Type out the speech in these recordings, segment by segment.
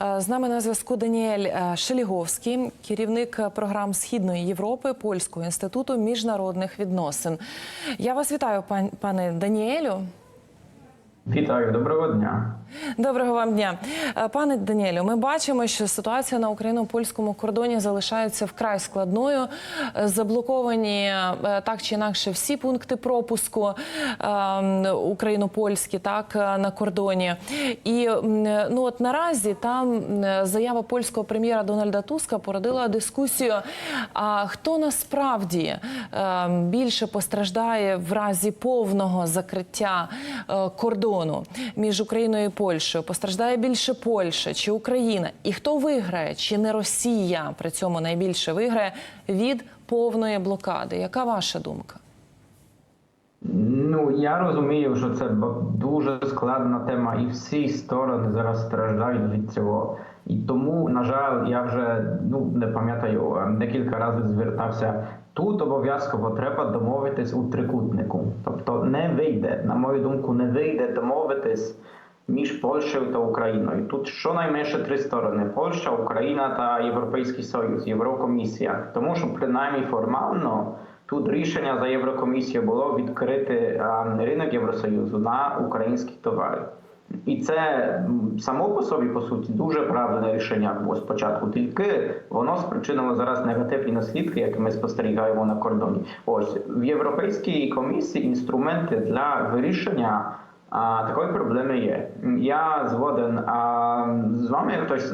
Е, З нами на зв'язку Даніель е, Шеліговський, керівник програм Східної Європи Польського інституту міжнародних відносин. Я вас вітаю, пан- пане Даніелю. Вітаю, доброго дня. Доброго вам дня, Е, пане Даніелю. Ми бачимо, що ситуація на україно-польському кордоні залишається вкрай складною. Е, Заблоковані е, так чи інакше всі пункти пропуску е, україно-польські, так на кордоні. І ну от наразі там заява польського прем'єра Дональда Туска породила дискусію. А хто насправді більше постраждає в разі повного закриття кордону між Україною і Польщею? Постраждає більше Польща чи Україна? І хто виграє? Чи не Росія при цьому найбільше виграє від повної блокади? Яка ваша думка? Ну я розумію, що це дуже складна тема, і всі сторони зараз страждають від цього. І тому, на жаль, я вже ну не пам'ятаю, декілька разів звертався. Тут обов'язково треба домовитись у трикутнику. Тобто не вийде, на мою думку, не вийде домовитись між Польщею та Україною. Тут щонайменше три сторони: Польща, Україна та Європейський Союз, Єврокомісія. Тому що принаймні формально. Тут рішення за Єврокомісією було відкрити ринок Євросоюзу на українські товари. І це само по собі, по суті, дуже правильне рішення було спочатку. Тільки воно спричинило зараз негативні наслідки, які ми спостерігаємо на кордоні. Ось в Європейській комісії інструменти для вирішення а, такої проблеми є. Я згоден а, з вами. Хтось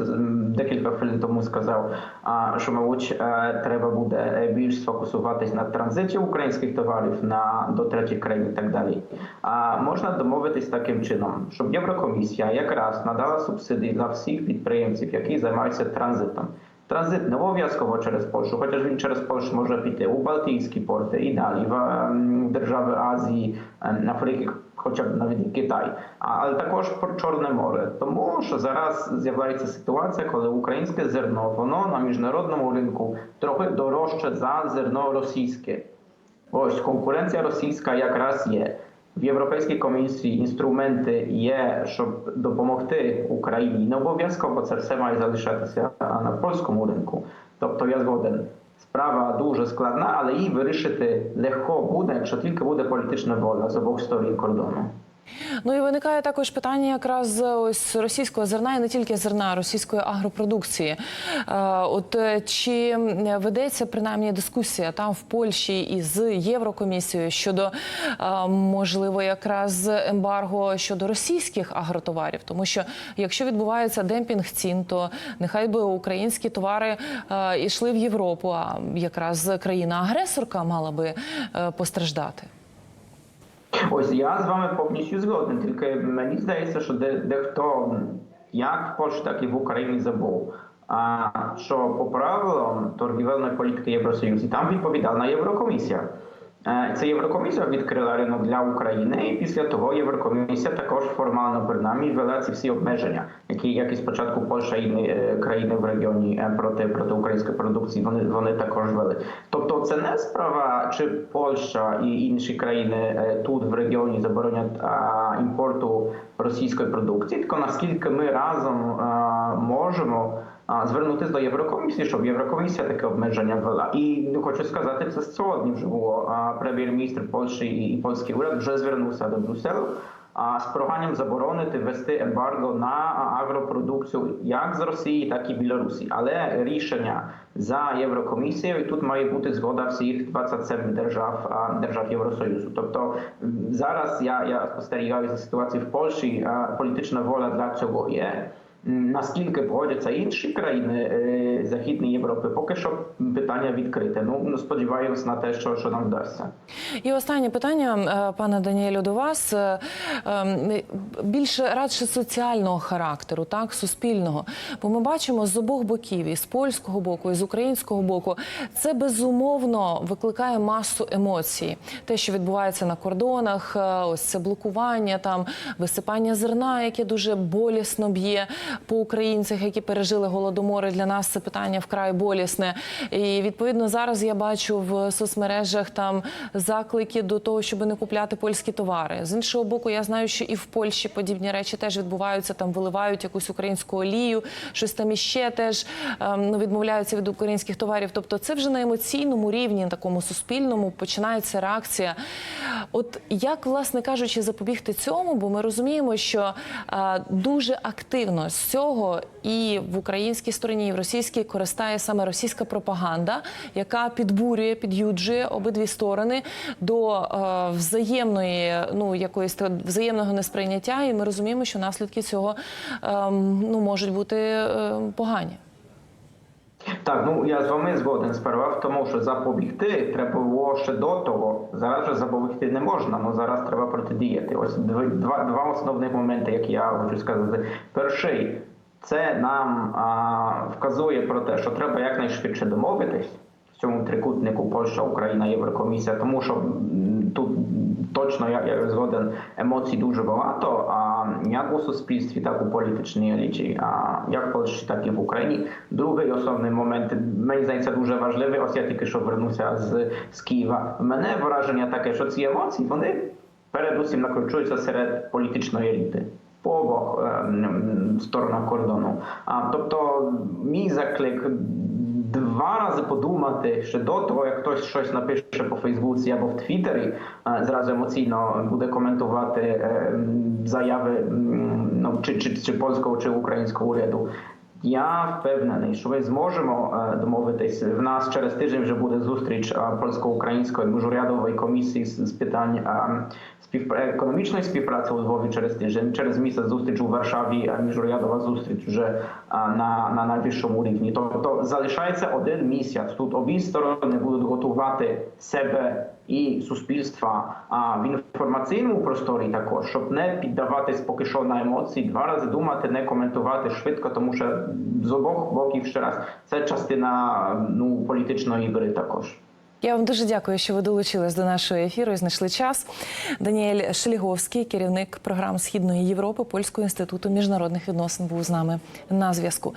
декілька хвилин тому сказав, а, що мабуть е, треба буде е, більш сфокусуватись на транзиті українських товарів на до третіх країн і так далі. А можна домовитись таким чином, щоб Єврокомісія якраз надала субсидії для всіх підприємців, які займаються транзитом. Транзит не обов'язково через Польщу, хоча ж він через Польщу може піти у Балтійські порти і далі, в держави Азії, Африки, хоча б навіть Китай, але також про Чорне море. Тому що зараз з'являється ситуація, коли українське зерно воно на міжнародному ринку трохи дорожче за зерно російське. Ось конкуренція російська якраз є. В Європейській комісії інструменти є, щоб допомогти Україні. Не обов'язково це все має залишатися на польському ринку. Тобто я згоден. Справа дуже складна, але її вирішити легко буде, якщо тільки буде політична воля з обох сторін кордону. Ну і виникає також питання якраз ось російського зерна і не тільки зерна, російської агропродукції. Е, От е, чи ведеться принаймні дискусія там в Польщі із Єврокомісією щодо е, можливо якраз ембарго щодо російських агротоварів? Тому що якщо відбувається демпінг цін, то нехай би українські товари е, йшли в Європу, а якраз країна-агресорка мала би е, постраждати. Ось я з вами повністю згоден. Тільки мені здається, що де, дехто як в Польщі, так і в Україні забув. А що по правилам торгівельної політики Євросоюзу там відповідальна Єврокомісія. Е, Це Єврокомісія відкрила ринок для України, і після того Єврокомісія також формально принаймні ввела ці всі обмеження, які, які спочатку Польща і е, країни в регіоні е, проти, проти української продукції вони, вони також ввели. Тобто це не справа, чи Польща і інші країни тут в регіоні заборонять імпорту російської продукції, тільки наскільки ми разом можемо а, звернутися до Єврокомісії, щоб Єврокомісія таке обмеження ввела. І ну, хочу сказати, це сьогодні вже було. А, Прем'єр-міністр Польщі і, і польський уряд вже звернувся до Брюсселу. А з проханням заборонити ввести ембарго на агропродукцію як з Росії, так і Білорусі. Але рішення за Єврокомісією і тут має бути згода всіх 27 держав а, держав Євросоюзу. Тобто м, зараз я, я спостерігаю за ситуацією в Польщі. а, Політична воля для цього є. Наскільки погодяться інші країни е, Західної Європи, поки що питання відкрите. Ну ну, сподіваюся на те, що, що нам вдасться. І останнє питання, е, пане Даніелю, до вас Е, е, більше радше соціального характеру, так суспільного. Бо ми бачимо з обох боків, і з польського боку, і з українського боку, це безумовно викликає масу емоцій. Те, що відбувається на кордонах, ось це блокування, там висипання зерна, яке дуже болісно б'є. По українцях, які пережили голодомори. Для нас це питання вкрай болісне. І відповідно зараз я бачу в соцмережах там заклики до того, щоб не купляти польські товари. З іншого боку, я знаю, що і в Польщі подібні речі теж відбуваються. Там виливають якусь українську олію, щось там іще теж ем, ну, відмовляються від українських товарів. Тобто, це вже на емоційному рівні, такому суспільному, починається реакція. От як, власне кажучи, запобігти цьому, бо ми розуміємо, що е, дуже активно з цього і в українській стороні, і в російській користає саме російська пропаганда, яка підбурює, під'юджує обидві сторони до е, взаємної, ну якоїсь взаємного несприйняття. І ми розуміємо, що наслідки цього е, ну можуть бути е, погані. Так, ну я з вами згоден сперва тому, що запобігти треба було ще до того. Зараз вже запобігти не можна, але зараз треба протидіяти. Ось два, два, основних моменти, які я хочу сказати. Перший це нам а, вказує про те, що треба якнайшвидше домовитись цьому трикутнику Польща, Україна, Єврокомісія, тому що тут точно я, я згоден емоцій дуже багато. А як у суспільстві, так у політичній еліті, а як в Польщі, так і в Україні. Другий основний момент мені здається дуже важливий. Ось я тільки що вернувся з, з Києва. Мене враження таке, що ці емоції вони передусім накручуються серед політичної еліти. По обох ем, сторонах кордону. А тобто, мій заклик два рази подумати ще до того, як хтось щось напише по Фейсбуці або в Твіттері, е, зразу емоційно буде коментувати е, м, заяви м, ну, чи, чи, чи польського, чи українського уряду. Я впевнений, що ми зможемо е, домовитись. В нас через тиждень вже буде зустріч е, польсько-української міжурядової комісії з, питань е, економічної співпраці у Львові через тиждень. Через місяць зустріч у Варшаві, міжурядова зустріч вже на, на найвищому рівні. Тобто залишається один місяць. Тут обі сторони будуть готувати себе і суспільства в інформаційному просторі також, щоб не піддаватись поки що на емоції, два рази думати, не коментувати швидко, тому що з обох боків ще раз це частина ну політичної гри також. Я вам дуже дякую, що ви долучились до нашого ефіру і знайшли час. Даніель Шліговський, керівник програм Східної Європи Польського інституту міжнародних відносин, був з нами на зв'язку.